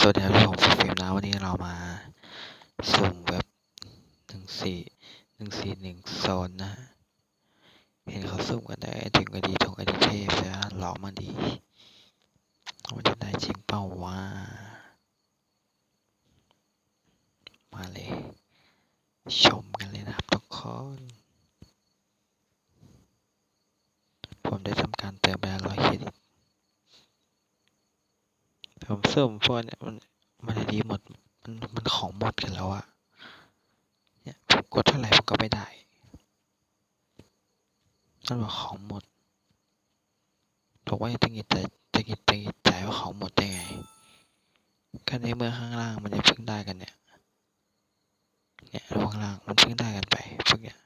สวัสดีครับผมฟิล์มนะวันนี้เรามาสุ่มเว็บหนึ่งสี่หนึ่งสี่หนึ่งโซนนะ เห็นเขาสุ่มกันได้ถึงอดีทงอดีเทพแล้วหลอกมาดีมันจะได้จริงเปล่าวะมาเลย ชมกันเลยนะครับทุกคนผมได้ทำการเติมไปแล้วร้อยเครดิต ผมเสริมพวกเนี่ยมันมันดีหมด มันมันของหมดกันแล้วอะเนี่ยผมกดเท่าไหร่ผมก็ไม่ได้นั่นว่าของหมดบอกว่าตั้งกิจใจตั้งกิจตั้งกิจใจว่าของหมดได้ไงก็ในเมื่อข้างล่างมันจะพิ่งได้กันเนี่ย เนี่ยข้างล่างมันพิ่งได้กันไปพวกเนี้ย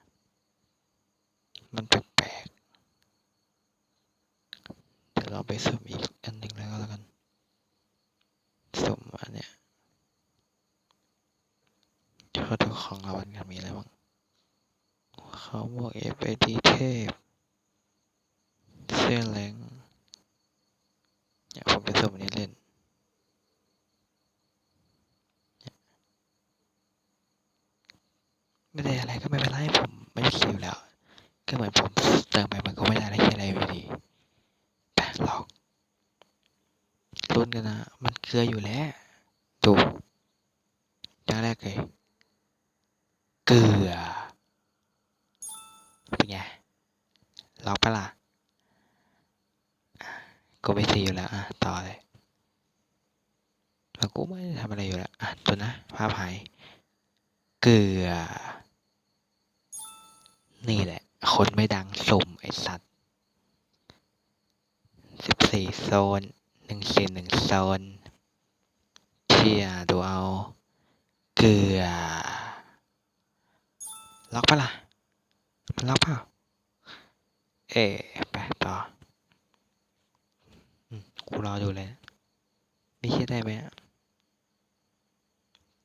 มันแปลกๆเดี๋ยวเราไปเสุ่มอีกแล้วกัน สุ่มมาเนี่ย เขาดูของรางวัลกันมีอะไรบ้างเขาหมวกเอฟไอดีเทพเสื้อแรงเนี่ยผมไปสุ่มนี้เล่นไม่ได้อะไรก็ไม่เป็นไรผมไม่ได้คิวแล้ว ก็เหมือนผมเติมไปมันก็ไม่ได้อะไรแค่อะไรอยู่ดีแปะหลอกลุ้นกันนะ มันเกลืออยู่แล้วดูอย่างแรกเลย เกลือ เป็นไงล็อกปะล่ะอะกูไม่ซีอยู่แล้ว อะ ต่อเลยแล้วกูไม่ทำอะไรอยู่แล้ว อะ ตัวนะภาพหาย เกลือ นี่แหละ คนไม่ดังสุ่มไอสัตว์สิบสี่โซนหนึ่งสี่หนึ่งโซนเชี่ยดูเอา เกลือ ล็อกปะล่ะ มันล็อกเปล่า เอ๊ะไปต่ออืมกูรอดูเลยไม่เชื่อได้ไหมอะ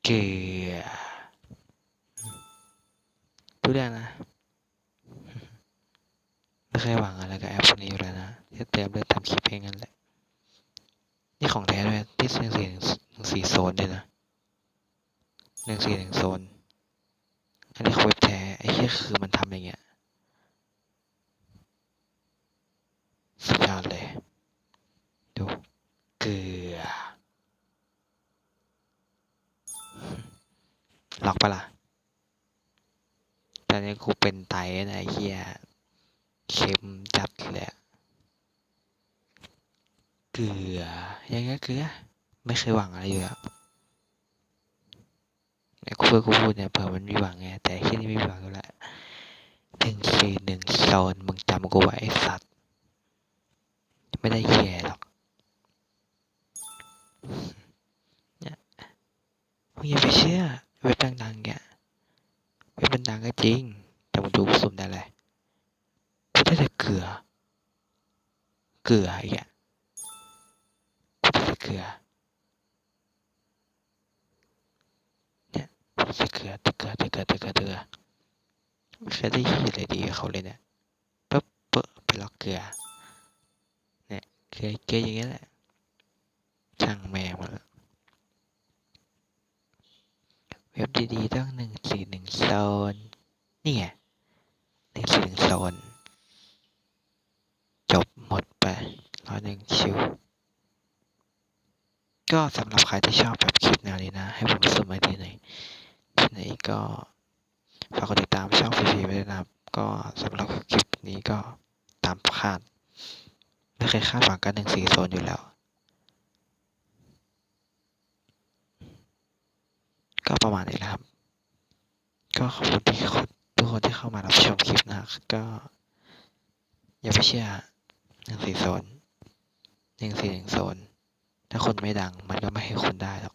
เกลืออืมดูได้นะ ไม่เคยหวังอะไรกับแอปพวกนี้อยู่แล้วนะจะเตรียมเลือกทำคลิปเองนั่นแหละ นี่ของแท้ด้วยที่หนึ่งสี่หนึ่งสี่โซนด้วยนะหนึ่งสี่หนึ่งโซน อันนี้เขาเว็บแท้ไอ้เหี้ยคือมันทำอย่างเงี้ยสุดยอดเลย ดู เกลือล็อกปะล่ะตอนนี้กูเป็นไตนะไอ้เหี้ยเค็มจัดเลยเกลือยังไงเกลือ ไม่เคยหวังอะไรอยู่แล้วไอ้กู เพื่อกูพูดเนี่ยเผื่อมันมีหวังไงแต่ที่นี่ไม่มีหวังอยู่แล้วหนึ่งสี่หนึ่งโซนมึงจำกูไว้ไอ้สัตว์ไม่ได้เหี้ยหรอกเนี่ยมึงอย่าไปเชื่อเว็บดังๆเนี่ยเว็บมันดังก็จริง แต่มึงดูกูสุ่มได้เลยกูได้แต่เกลือ เกลืออีกอะกูได้แต่เกลือ เนี่ยกูได้แต่เกลือแต่เกลือแต่เกลือแต่เกลือแต่เกลือไม่เคยได้ยินเลยดีเขาเลยเนี่ยปุ๊บปุ๊บไปล็อกเกลือเนี่ยเกลือเกลืออย่างเงี้ยแหละช่างแม่งหมดแล้วเว็บดีๆต้องหนึ่งสี่หนึ่งโซนนี่ไงหนึ่งสี่หนึ่งโซนจบหมดไปร้อยหนึ่งชิวก็สำหรับใครที่ชอบแบบคลิปแนวนี้นะ ให้ผมสุ่มไอดีหน่อยที่ไหน ก็ฝากกดติดตามช่องฟรีๆไว้ด้วยนะครับ ก็สำหรับคลิปนี้ก็ตามคาด ไม่เคยคาดหวังกันหนึ่งสี่โซนอยู่แล้ว ก็ประมาณนี้แหละครับ ก็ขอบคุณที่ทุกคนที่เข้ามารับชมคลิปนะก็อย่าไปเชื่อหนึ่งสี่โซนหนึ่งสี่หนึ่งโซนถ้าคนไม่ดังมันก็ไม่ให้คนได้หรอก